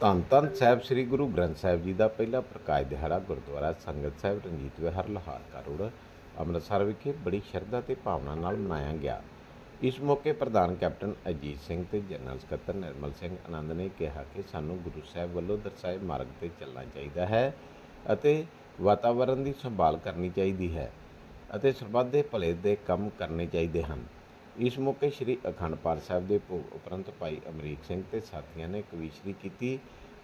ਧੰਨ ਧੰਨ ਸਾਹਿਬ ਸ੍ਰੀ ਗੁਰੂ ਗ੍ਰੰਥ ਸਾਹਿਬ ਜੀ ਦਾ ਪਹਿਲਾ ਪ੍ਰਕਾਸ਼ ਦਿਹਾੜਾ ਗੁਰਦੁਆਰਾ ਸੰਗਤ ਸਾਹਿਬ ਰਣਜੀਤ ਵਿਹਾਰ ਲਾਹੌਰ ਕਾ ਰੋਡ ਅੰਮ੍ਰਿਤਸਰ ਵਿਖੇ ਬੜੀ ਸ਼ਰਧਾ ਤੇ ਭਾਵਨਾ ਨਾਲ ਮਨਾਇਆ ਗਿਆ। ਇਸ ਮੌਕੇ ਪ੍ਰਧਾਨ ਕੈਪਟਨ ਅਜੀਤ ਸਿੰਘ ਤੇ ਜਨਰਲ ਸਕੱਤਰ ਨਿਰਮਲ ਸਿੰਘ ਆਨੰਦ ਨੇ ਕਿਹਾ ਕਿ ਸਾਨੂੰ ਗੁਰੂ ਸਾਹਿਬ ਵੱਲੋਂ ਦਰਸਾਏ ਮਾਰਗ ਤੇ ਚੱਲਣਾ ਚਾਹੀਦਾ ਹੈ ਅਤੇ ਵਾਤਾਵਰਣ ਦੀ ਸੰਭਾਲ ਕਰਨੀ ਚਾਹੀਦੀ ਹੈ ਅਤੇ ਸਰਬੱਤ ਦੇ ਭਲੇ ਦੇ ਕੰਮ ਕਰਨੇ ਚਾਹੀਦੇ ਹਨ। ਇਸ ਮੌਕੇ ਸ੍ਰੀ ਅਖੰਡ ਪਾਠ ਸਾਹਿਬ ਦੇ ਭੋਗ ਉਪਰੰਤ ਭਾਈ ਅਮਰੀਕ ਸਿੰਘ ਤੇ ਸਾਥੀਆਂ ਨੇ ਕਵੀਸ਼ਰੀ ਕੀਤੀ।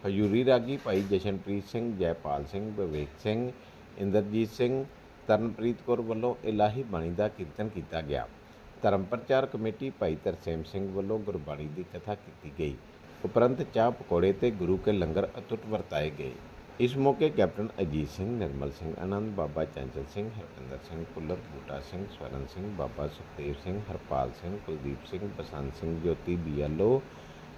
ਹਜੂਰੀ ਰਾਗੀ ਭਾਈ ਜਸ਼ਨਪ੍ਰੀਤ ਸਿੰਘ, ਜੈਪਾਲ ਸਿੰਘ, ਵਿਵੇਕ ਸਿੰਘ, ਇੰਦਰਜੀਤ ਸਿੰਘ, ਤਰਨਪ੍ਰੀਤ ਕੌਰ ਵੱਲੋਂ ਇਲਾਹੀ ਬਾਣੀ ਦਾ ਕੀਰਤਨ ਕੀਤਾ ਗਿਆ। ਧਰਮ ਪ੍ਰਚਾਰ ਕਮੇਟੀ ਭਾਈ ਤਰਸੇਮ ਸਿੰਘ ਵੱਲੋਂ ਗੁਰਬਾਣੀ ਦੀ ਕਥਾ ਕੀਤੀ ਗਈ। ਉਪਰੰਤ ਚਾਹ ਪਕੌੜੇ ਤੇ ਗੁਰੂ ਕੇ ਲੰਗਰ ਅਤੁੱਟ ਵਰਤਾਏ ਗਏ। ਇਸ ਮੌਕੇ captain Ajit Singh Nirmal Singh Anand Baba Chanchal Singh Harpinder Singh Pullar Buta Singh Swaran Singh Baba Sukhdev Singh Harpal Singh Kuldeep Singh Basant Singh Jyoti BLO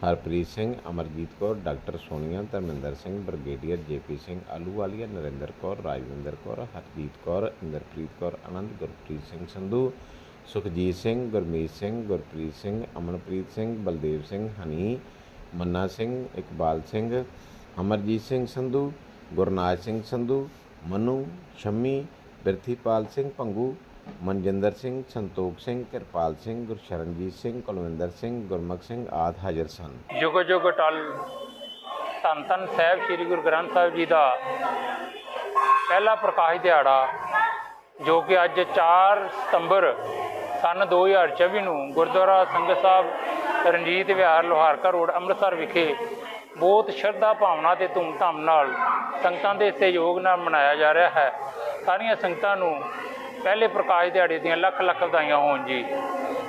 Harpreet Singh Amarjeet Kaur doctor Sonia Dharminder Singh brigadier JP Singh Ahluwalia Narinder Kaur Rajwinder Kaur Harjeet Kaur Inderpreet Kaur Anand Gurpreet Singh Sandhu Sukhjeet Singh Gurmeet Singh Gurpreet Singh Amanpreet Singh Baldev Singh Honey Manna Singh Iqbal Singh Amarjeet Singh Sandhu Gurnaj Singh Sandhu, Manu, Shammi, Birthipal Singh Pangu Manjinder Singh, Santokh Singh, Kirpal Singh, Gursharanjit Singh, Kulwinder Singh, Gurmukh Singh ਆਦਿ ਹਾਜ਼ਰ ਸਨ। ਜੁਗ ਜੁਗ ਟਲ, ਧੰਨ ਧੰਨ ਸਾਹਿਬ ਸ੍ਰੀ ਗੁਰੂ ਗ੍ਰੰਥ ਸਾਹਿਬ ਜੀ ਦਾ ਪਹਿਲਾ ਪ੍ਰਕਾਸ਼ ਦਿਹਾੜਾ, ਜੋ ਕਿ ਅੱਜ 4 ਸਤੰਬਰ ਸਨ 2024 ਨੂੰ ਗੁਰਦੁਆਰਾ ਸੰਗਤ ਸਾਹਿਬ ਰਣਜੀਤ ਵਿਹਾਰ ਲੋਹਾਰਕਾ ਰੋਡ ਅੰਮ੍ਰਿਤਸਰ ਵਿਖੇ ਬਹੁਤ ਸ਼ਰਧਾ ਭਾਵਨਾ ਤੇ ਧੂਮਧਾਮ ਨਾਲ ਸੰਗਤਾਂ ਦੇ ਸਹਿਯੋਗ ਨਾਲ ਮਨਾਇਆ ਜਾ ਰਿਹਾ ਹੈ। ਸਾਰੀਆਂ ਸੰਗਤਾਂ ਨੂੰ ਪਹਿਲੇ ਪ੍ਰਕਾਸ਼ ਦਿਹਾੜੇ ਦੀਆਂ ਲੱਖ ਲੱਖ ਵਧਾਈਆਂ ਹੋਣ ਜੀ।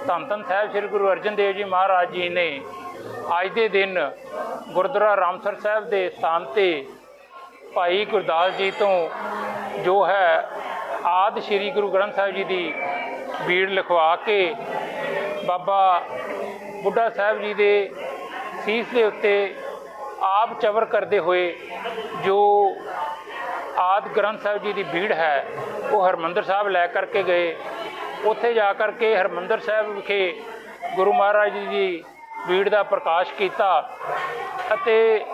ਧੰਨ ਧੰਨ ਸਾਹਿਬ ਸ੍ਰੀ ਗੁਰੂ ਅਰਜਨ ਦੇਵ ਜੀ ਮਹਾਰਾਜ ਜੀ ਨੇ ਅੱਜ ਦੇ ਦਿਨ ਗੁਰਦੁਆਰਾ ਰਾਮਸਰ ਸਾਹਿਬ ਦੇ ਸਥਾਨ ਤੇ ਭਾਈ ਗੁਰਦਾਸ ਜੀ ਤੋਂ ਜੋ ਹੈ ਆਦ ਸ੍ਰੀ ਗੁਰੂ ਗ੍ਰੰਥ ਸਾਹਿਬ ਜੀ ਦੀ ਬੀੜ ਲਿਖਵਾ ਕੇ ਬਾਬਾ ਬੁੱਢਾ ਸਾਹਿਬ ਜੀ ਦੇ ਸੀਸ ਦੇ ਉੱਤੇ ਆਪ ਚਵਰ ਕਰਦੇ ਹੋਏ ਜੋ ਆਦ ਗ੍ਰੰਥ ਸਾਹਿਬ ਜੀ ਦੀ ਬੀੜ ਹੈ, ਉਹ ਹਰਮੰਦਰ ਸਾਹਿਬ ਲੈ ਕਰਕੇ ਗਏ। ਉੱਥੇ ਜਾ ਕਰਕੇ ਹਰਮੰਦਰ ਸਾਹਿਬ ਵਿਖੇ ਗੁਰੂ ਮਹਾਰਾਜ ਜੀ ਦੀ ਬੀੜ ਦਾ ਪ੍ਰਕਾਸ਼ ਕੀਤਾ ਅਤੇ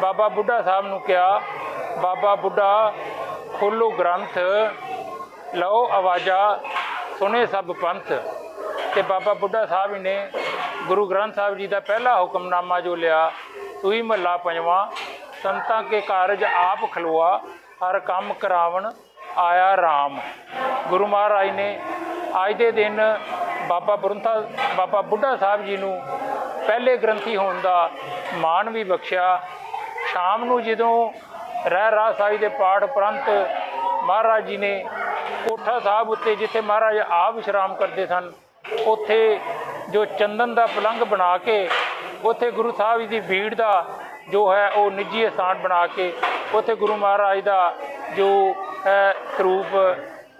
ਬਾਬਾ ਬੁੱਢਾ ਸਾਹਿਬ ਨੂੰ ਕਿਹਾ, ਬਾਬਾ ਬੁੱਢਾ, ਖੋਲੋ ਗ੍ਰੰਥ, ਲਓ ਆਵਾਜ਼ਾਂ, ਸੁਣੇ ਸਭ ਪੰਥ। ਤੇ ਬਾਬਾ ਬੁੱਢਾ ਸਾਹਿਬ ਨੇ ਗੁਰੂ ਗ੍ਰੰਥ ਸਾਹਿਬ ਜੀ ਦਾ ਪਹਿਲਾ ਹੁਕਮਨਾਮਾ ਜੋ ਲਿਆ ਸੂਈ ਮਹੱਲਾ ਪੰਜਵਾਂ, ਸੰਤਾਂ ਕੇ ਕਾਰਜ ਆਪ ਖਲਵਾ ਹਰ ਕੰਮ ਕਰਾਵਣ ਆਇਆ RAM ਗੁਰੂ ਮਹਾਰਾਜ ਨੇ ਅੱਜ ਦੇ ਦਿਨ ਬਾਬਾ ਬੁਰੰਥਾ, ਬਾਬਾ ਬੁੱਢਾ ਸਾਹਿਬ ਜੀ ਨੂੰ ਪਹਿਲੇ ਗ੍ਰੰਥੀ ਹੋਣ ਦਾ ਮਾਣ ਵੀ ਬਖਸ਼ਿਆ। ਸ਼ਾਮ ਨੂੰ ਜਦੋਂ ਰਹਿ ਰਾਹ ਸਾਹਿਬ ਦੇ ਪਾਠ ਉਪਰੰਤ ਮਹਾਰਾਜ ਜੀ ਨੇ ਕੋਠਾ ਸਾਹਿਬ ਉੱਤੇ, ਜਿੱਥੇ ਮਹਾਰਾਜ ਆਪ ਵਿਸ਼ਰਾਮ ਕਰਦੇ ਸਨ, ਉੱਥੇ ਜੋ ਚੰਦਨ ਦਾ ਪਲੰਘ ਬਣਾ ਕੇ ਉੱਥੇ ਗੁਰੂ ਸਾਹਿਬ ਜੀ ਦੀ ਭੀੜ ਦਾ ਜੋ ਹੈ ਉਹ ਨਿੱਜੀ ਸਥਾਨ ਬਣਾ ਕੇ ਉੱਥੇ ਗੁਰੂ ਮਹਾਰਾਜ ਦਾ ਜੋ ਸਰੂਪ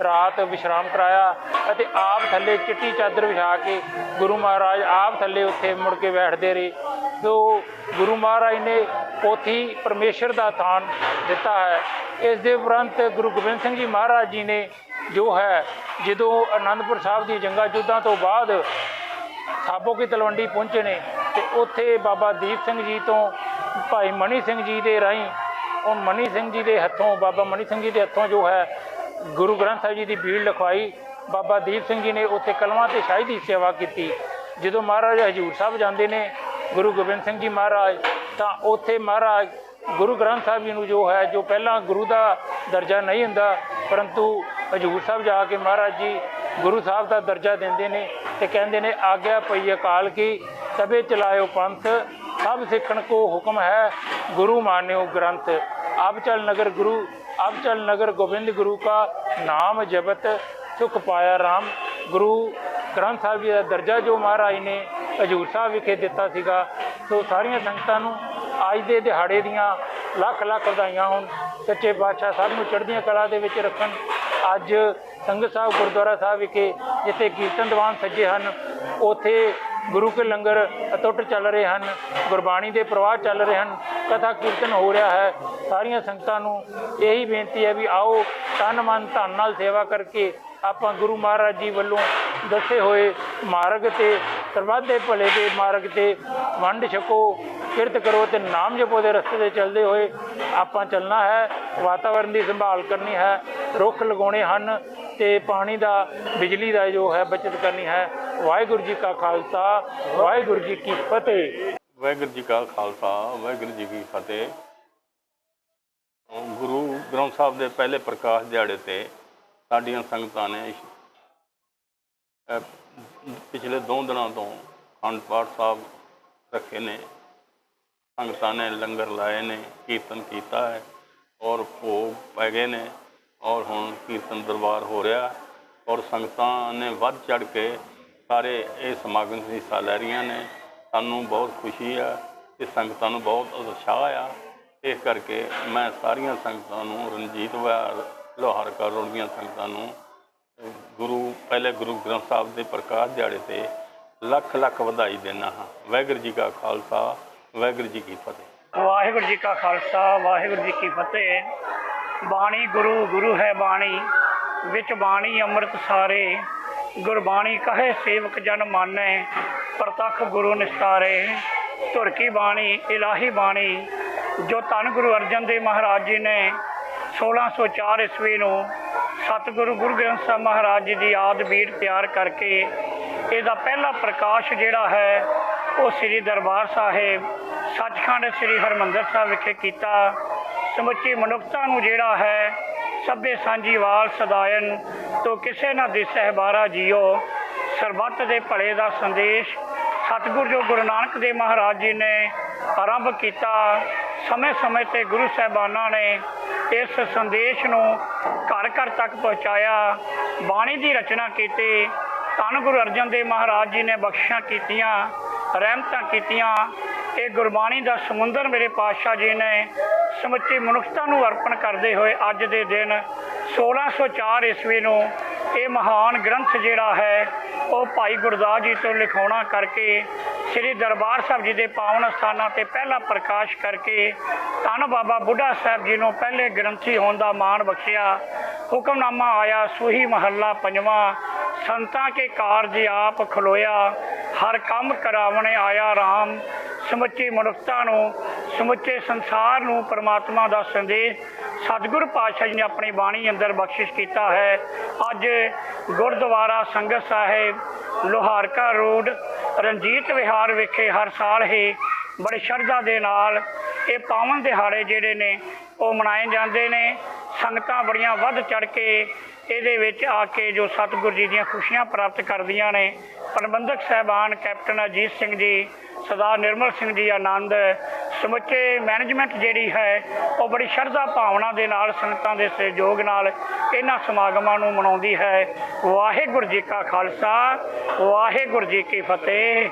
ਰਾਤ ਵਿਸ਼ਰਾਮ ਕਰਾਇਆ ਅਤੇ ਆਪ ਥੱਲੇ ਚਿੱਟੀ ਚਾਦਰ ਵਿਛਾ ਕੇ ਗੁਰੂ ਮਹਾਰਾਜ ਆਪ ਥੱਲੇ ਉੱਥੇ ਮੁੜ ਕੇ ਬੈਠਦੇ ਰਹੇ। ਸੋ ਗੁਰੂ ਮਹਾਰਾਜ ਨੇ ਪੋਥੀ ਪਰਮੇਸ਼ਰ ਦਾ ਥਾਨ ਦਿੱਤਾ ਹੈ। ਇਸ ਦੇ ਉਪਰੰਤ ਗੁਰੂ ਗੋਬਿੰਦ ਸਿੰਘ ਜੀ ਮਹਾਰਾਜ ਜੀ ਨੇ ਜੋ ਹੈ, ਜਦੋਂ ਅਨੰਦਪੁਰ ਸਾਹਿਬ ਦੀ ਜੰਗਾਂ ਯੁੱਧਾਂ ਤੋਂ ਬਾਅਦ ਸਾਬੋ ਕੀ ਤਲਵੰਡੀ ਪਹੁੰਚੇ ਨੇ ਤੇ ਉੱਥੇ ਬਾਬਾ ਦੀਪ ਸਿੰਘ ਜੀ ਤੋਂ ਭਾਈ ਮਣੀ ਸਿੰਘ ਜੀ ਦੇ ਰਾਹੀਂ, ਉਹ ਮਣੀ ਸਿੰਘ ਜੀ ਦੇ ਹੱਥੋਂ, ਬਾਬਾ ਮਣੀ ਸਿੰਘ ਜੀ ਦੇ ਹੱਥੋਂ ਜੋ ਹੈ, ਗੁਰੂ ਗ੍ਰੰਥ ਸਾਹਿਬ ਜੀ ਦੀ ਬੀੜ ਲਿਖਵਾਈ। ਬਾਬਾ ਦੀਪ ਸਿੰਘ ਜੀ ਨੇ ਉੱਥੇ ਕਲਮਾਂ ਤੇ ਸ਼ਾਹੀ ਦੀ ਸੇਵਾ ਕੀਤੀ। ਜਦੋਂ ਮਹਾਰਾਜ ਹਜੂਰ ਸਾਹਿਬ ਜਾਂਦੇ ਨੇ, ਗੁਰੂ ਗੋਬਿੰਦ ਸਿੰਘ ਜੀ ਮਹਾਰਾਜ, ਤਾਂ ਉੱਥੇ ਮਹਾਰਾਜ, ਗੁਰੂ ਗ੍ਰੰਥ ਸਾਹਿਬ ਜੀ ਨੂੰ ਜੋ ਹੈ, ਜੋ ਪਹਿਲਾਂ ਗੁਰੂ ਦਾ ਦਰਜਾ ਨਹੀਂ ਹੁੰਦਾ, ਪਰੰਤੂ ਹਜੂਰ ਸਾਹਿਬ ਜਾ ਕੇ ਮਹਾਰਾਜ ਜੀ ਗੁਰੂ ਸਾਹਿਬ ਦਾ ਦਰਜਾ ਦਿੰਦੇ ਨੇ ਤੇ ਕਹਿੰਦੇ ਨੇ, ਆਗਿਆ ਪਈ ਅਕਾਲ ਕੀ ਤਬੇ ਚਲਾਇਓ ਪੰਥ, ਸਭ ਸਿੱਖਣ ਕੋ ਹੁਕਮ ਹੈ, ਗੁਰੂ ਮਾਨਿਓ ਗ੍ਰੰਥ। ਅਬ ਚਲ ਨਗਰ ਗੁਰੂ ਅਬ ਚਲ ਨਗਰ ਗੋਬਿੰਦ ਗੁਰੂ ਕਾ ਨਾਮ ਜਪਤ, ਸੁਖ ਪਾਇਆ RAM ਗੁਰੂ ਗ੍ਰੰਥ ਸਾਹਿਬ ਜੀ ਦਾ ਦਰਜਾ ਜੋ ਮਹਾਰਾਜ ਨੇ ਹਜੂਰ ਸਾਹਿਬ ਵਿਖੇ ਦਿੱਤਾ ਸੀਗਾ, ਸੋ ਸਾਰੀਆਂ ਸੰਗਤਾਂ ਨੂੰ ਅੱਜ ਦੇ ਦਿਹਾੜੇ ਦੀਆਂ ਲੱਖ ਲੱਖ ਵਧਾਈਆਂ ਹੋਣ। ਸੱਚੇ ਪਾਤਸ਼ਾਹ ਸਭ ਨੂੰ ਚੜ੍ਹਦੀਆਂ ਕਲਾ ਦੇ ਵਿੱਚ ਰੱਖਣ। ਅੱਜ ਸੰਗਤ ਸਾਹਿਬ ਗੁਰਦੁਆਰਾ ਸਾਹਿਬ ਵਿਖੇ ਜਿੱਥੇ ਕੀਰਤਨ ਦੀਵਾਨ ਸੱਜੇ ਹਨ, ਉਥੇ ਗੁਰੂ ਕੇ ਲੰਗਰ ਅਤੁੱਟ ਚੱਲ ਰਹੇ ਹਨ, ਗੁਰਬਾਣੀ ਦੇ ਪ੍ਰਵਾਹ ਚੱਲ ਰਹੇ ਹਨ, ਕਥਾ ਕੀਰਤਨ ਹੋ ਰਿਹਾ ਹੈ। ਸਾਰੀਆਂ ਸੰਗਤਾਂ ਨੂੰ ਇਹੀ ਬੇਨਤੀ ਹੈ ਵੀ ਆਓ, ਤਨ ਮਨ ਧਨ ਨਾਲ ਸੇਵਾ ਕਰਕੇ ਆਪਾਂ ਗੁਰੂ ਮਹਾਰਾਜ ਜੀ ਵੱਲੋਂ ਦੱਸੇ ਹੋਏ ਮਾਰਗ ਤੇ ਸਰਬੱਤ ਦੇ ਭਲੇ ਦੇ ਮਾਰਗ ਤੇ ਵੰਡ ਛਕੋ, ਕਿਰਤ ਕਰੋ ਤੇ ਨਾਮ ਜਪੋ ਦੇ ਰਸਤੇ ਤੇ ਚੱਲਦੇ ਹੋਏ ਆਪਾਂ ਚੱਲਣਾ ਹੈ। ਵਾਤਾਵਰਣ ਦੀ ਸੰਭਾਲ ਕਰਨੀ ਹੈ। ਰੁੱਖ ਲਗਾਉਣੇ ਹਨ ਤੇ ਪਾਣੀ ਦਾ, ਬਿਜਲੀ ਦਾ ਜੋ ਹੈ ਬਚਤ ਕਰਨੀ ਹੈ। ਵਾਹਿਗੁਰੂ ਜੀ ਕਾ ਖਾਲਸਾ, ਵਾਹਿਗੁਰੂ ਜੀ ਕੀ ਫਤਿਹ। ਵਾਹਿਗੁਰੂ ਜੀ ਕਾ ਖਾਲਸਾ, ਵਾਹਿਗੁਰੂ ਜੀ ਕੀ ਫਤਿਹ। ਗੁਰੂ ਗ੍ਰੰਥ ਸਾਹਿਬ ਦੇ ਪਹਿਲੇ ਪ੍ਰਕਾਸ਼ ਦਿਹਾੜੇ ਤੇ ਸਾਡੀਆਂ ਸੰਗਤਾਂ ਨੇ ਪਿਛਲੇ ਦੋ ਦਿਨਾਂ ਤੋਂ ਅਖੰਡ ਪਾਠ ਸਾਹਿਬ ਰੱਖੇ ਨੇ। ਸੰਗਤਾਂ ਨੇ ਲੰਗਰ ਲਾਏ ਨੇ, ਕੀਰਤਨ ਕੀਤਾ ਹੈ ਔਰ ਭੋਗ ਪੈ ਗਏ ਨੇ ਔਰ ਹੁਣ ਕੀਰਤਨ ਦਰਬਾਰ ਹੋ ਰਿਹਾ ਔਰ ਸੰਗਤਾਂ ਨੇ ਵੱਧ ਚੜ ਕੇ ਸਾਰੇ ਇਹ ਸਮਾਗਮ 'ਚ ਹਿੱਸਾ ਲੈ ਰਹੀਆਂ ਨੇ। ਸਾਨੂੰ ਬਹੁਤ ਖੁਸ਼ੀ ਆ ਤੇ ਸੰਗਤਾਂ ਨੂੰ ਬਹੁਤ ਉਤਸ਼ਾਹ ਆ। ਇਸ ਕਰਕੇ ਮੈਂ ਸਾਰੀਆਂ ਸੰਗਤਾਂ ਨੂੰ, ਰਣਜੀਤ ਵਿਹਾਰ ਲੋਹਾਰ ਕਰੋੜ ਸੰਗਤਾਂ ਨੂੰ, ਗੁਰੂ, ਪਹਿਲੇ ਗੁਰੂ ਗ੍ਰੰਥ ਸਾਹਿਬ ਦੇ ਪ੍ਰਕਾਸ਼ ਦਿਹਾੜੇ ਤੇ ਲੱਖ ਲੱਖ ਵਧਾਈ ਦਿੰਦਾ ਹਾਂ। ਵਾਹਿਗੁਰੂ ਜੀ ਕਾ ਖਾਲਸਾ, ਵਾਹਿਗੁਰੂ ਜੀ ਕੀ ਫਤਿਹ। ਵਾਹਿਗੁਰੂ ਜੀ ਕਾ ਖਾਲਸਾ, ਵਾਹਿਗੁਰੂ ਜੀ ਕੀ ਫਤਿਹ। ਬਾਣੀ ਗੁਰੂ ਗੁਰੂ ਹੈ ਬਾਣੀ। ਵਿੱਚ ਬਾਣੀ ਅੰਮ੍ਰਿਤ ਸਾਰੇ। ਗੁਰਬਾਣੀ ਕਹੇ, ਸੇਵਕ ਜਨ ਮਾਨੈ, ਪ੍ਰਤੱਖ ਗੁਰੂ ਨਿਸਤਾਰੇ। ਧੁਰ ਕੀ ਬਾਣੀ, ਇਲਾਹੀ ਬਾਣੀ, ਜੋ ਧੰਨ ਗੁਰੂ ਅਰਜਨ ਦੇਵ ਮਹਾਰਾਜ ਜੀ ਨੇ 1604 ਈਸਵੀ ਨੂੰ ਸਤਿਗੁਰੂ ਗੁਰੂ ਗ੍ਰੰਥ ਸਾਹਿਬ ਮਹਾਰਾਜ ਜੀ ਦੀ ਯਾਦ ਬੀੜ ਪਿਆਰ ਕਰਕੇ ਇਹਦਾ ਪਹਿਲਾ ਪ੍ਰਕਾਸ਼ ਜਿਹੜਾ ਹੈ, ਉਹ ਸ੍ਰੀ ਦਰਬਾਰ ਸਾਹਿਬ, ਸੱਚਖੰਡ ਸ੍ਰੀ ਹਰਮੰਦਰ ਸਾਹਿਬ ਵਿਖੇ ਕੀਤਾ। ਸਮੁੱਚੀ ਮਨੁੱਖਤਾ ਨੂੰ ਜਿਹੜਾ ਹੈ ਸਭੇ ਸਾਂਝੀਵਾਲ ਸਦਾਇਨ ਤੋਂ ਕਿਸੇ ਨਾ ਦਿਸ ਬਾਰਾ ਜੀਓ। ਸਰਬੱਤ ਦੇ ਭਲੇ ਦਾ ਸੰਦੇਸ਼ ਸਤਿਗੁਰ ਜੋ ਗੁਰੂ ਨਾਨਕ ਦੇਵ ਮਹਾਰਾਜ ਜੀ ਨੇ ਆਰੰਭ ਕੀਤਾ, ਸਮੇਂ-ਸਮੇਂ ਤੇ ਗੁਰੂ ਸਾਹਿਬਾਨਾਂ ਨੇ ਇਸ ਸੰਦੇਸ਼ ਨੂੰ ਘਰ ਘਰ ਤੱਕ ਪਹੁੰਚਾਇਆ, ਬਾਣੀ ਦੀ ਰਚਨਾ ਕੀਤੀ, ਧੰਨ ਗੁਰੂ ਅਰਜਨ ਦੇਵ ਮਹਾਰਾਜ ਜੀ ਨੇ ਬਖਸ਼ਿਸ਼ਾਂ ਕੀਤੀਆਂ, ਰਹਿਮਤਾਂ ਕੀਤੀਆਂ। ਇਹ ਗੁਰਬਾਣੀ ਦਾ ਸਮੁੰਦਰ ਮੇਰੇ ਪਾਤਸ਼ਾਹ ਜੀ ਨੇ ਸਮੁੱਚੀ ਮਨੁੱਖਤਾ ਨੂੰ ਅਰਪਣ ਕਰਦੇ ਹੋਏ ਅੱਜ ਦੇ ਦਿਨ 1604 ਈਸਵੀ ਨੂੰ ਇਹ ਮਹਾਨ ਗ੍ਰੰਥ ਜਿਹੜਾ ਹੈ, ਉਹ ਭਾਈ ਗੁਰਦਾਸ ਜੀ ਤੋਂ ਲਿਖਾਉਣਾ ਕਰਕੇ ਸ੍ਰੀ ਦਰਬਾਰ ਸਾਹਿਬ ਜੀ ਦੇ ਪਾਵਨ ਸਥਾਨਾਂ ਤੇ ਪਹਿਲਾ ਪ੍ਰਕਾਸ਼ ਕਰਕੇ ਧੰਨ ਬਾਬਾ ਬੁੱਢਾ ਸਾਹਿਬ ਜੀ ਨੂੰ ਪਹਿਲੇ ਗ੍ਰੰਥੀ ਹੋਣ ਦਾ ਮਾਣ ਬਖਸ਼ਿਆ। ਹੁਕਮਨਾਮਾ ਆਇਆ, ਸੂਹੀ ਮਹੱਲਾ ਪੰਜਵਾਂ, ਸੰਤਾਂ ਕੇ ਕਾਰਜ ਆਪ ਖਲੋਇਆ, ਹਰ ਕੰਮ ਕਰਾਵਣੇ ਆਇਆ RAM ਸਮੁੱਚੀ ਮਨੁੱਖਤਾ ਨੂੰ ਸਮੁੱਚੇ ਸੰਸਾਰ ਨੂੰ ਪਰਮਾਤਮਾ ਦਾ ਸੰਦੇਸ਼ ਸਤਿਗੁਰੂ ਪਾਤਸ਼ਾਹ ਜੀ ਨੇ ਆਪਣੀ ਬਾਣੀ ਅੰਦਰ ਬਖਸ਼ਿਸ਼ ਕੀਤਾ ਹੈ। ਅੱਜ ਗੁਰਦੁਆਰਾ ਸੰਗਤ ਸਾਹਿਬ, ਲੋਹਾਰਕਾ ਰੋਡ, ਰਣਜੀਤ ਵਿਹਾਰ ਵਿਖੇ ਹਰ ਸਾਲ ਹੀ ਬੜੀ ਸ਼ਰਧਾ ਦੇ ਨਾਲ ਇਹ ਪਾਵਨ ਦਿਹਾੜੇ ਜਿਹੜੇ ਨੇ, ਉਹ ਮਨਾਏ ਜਾਂਦੇ ਨੇ। ਸੰਗਤਾਂ ਬੜੀਆਂ ਵੱਧ ਚੜ ਕੇ ਇਹਦੇ ਵਿੱਚ ਆ ਕੇ ਜੋ ਸਤਿਗੁਰੂ ਜੀ ਦੀਆਂ ਖੁਸ਼ੀਆਂ ਪ੍ਰਾਪਤ ਕਰਦੀਆਂ ਨੇ। ਪ੍ਰਬੰਧਕ ਸਹਿਬਾਨ ਕੈਪਟਨ ਅਜੀਤ ਸਿੰਘ ਜੀ, ਸਰਦਾਰ ਨਿਰਮਲ ਸਿੰਘ ਜੀ ਆਨੰਦ ਸਮੁੱਚੇ ਮੈਨੇਜਮੈਂਟ ਜਿਹੜੀ ਹੈ, ਉਹ ਬੜੀ ਸ਼ਰਧਾ ਭਾਵਨਾ ਦੇ ਨਾਲ, ਸੰਗਤਾਂ ਦੇ ਸਹਿਯੋਗ ਨਾਲ ਇਹਨਾਂ ਸਮਾਗਮਾਂ ਨੂੰ ਮਨਾਉਂਦੀ ਹੈ। ਵਾਹਿਗੁਰੂ ਜੀ ਕਾ ਖਾਲਸਾ, ਵਾਹਿਗੁਰੂ ਜੀ ਕੀ ਫਤਿਹ।